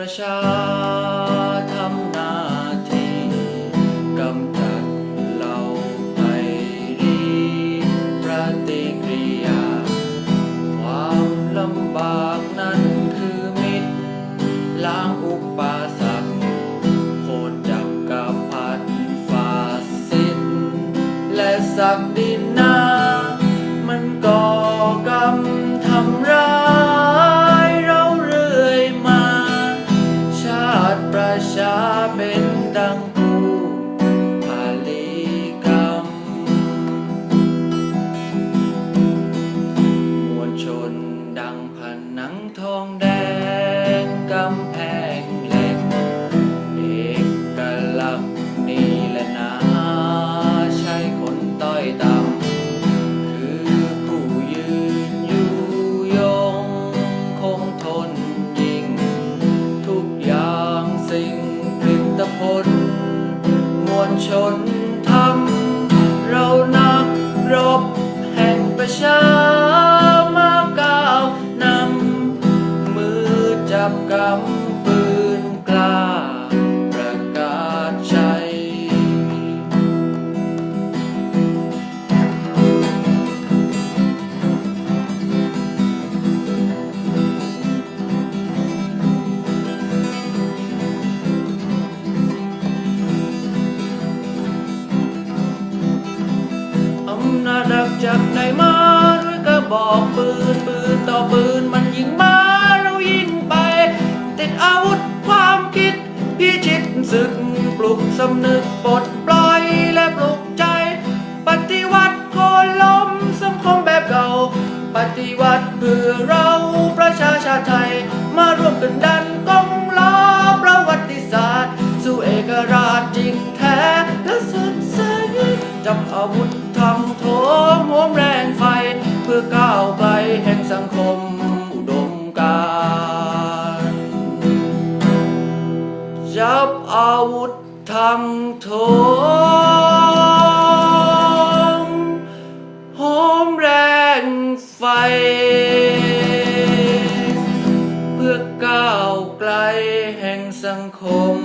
ประชาทำหน้าที่กำจัดเหล่าภัยรีปฏิกิริยา ความลำบากนั้นคือมิตรล้างอุปสรรคา จากไหนมาด้วยกระบอกปืนปืนต่อปืนมันยิงมาเรายิงไป ติดอาวุธความคิดพิชิตศึกปลุกสำนึกปลดปล่อยและปลุกใจ ปฏิวัติโคนล้มสังคมแบบเก่า ปฏิวัติเพื่อเราประชาชาติไทย มาร่วมกันดันกองล้อประวัติศาสตร์ สู่เอกราชจริงแท้และสดใสจับอาวุธ ทำโถมโหมแรงไฟ เพื่อก้าวไกลแห่งสังคมอุดมการจับอาวุธทำโถมโหมแรงไฟ เพื่อก้าวไกลแห่งสังคม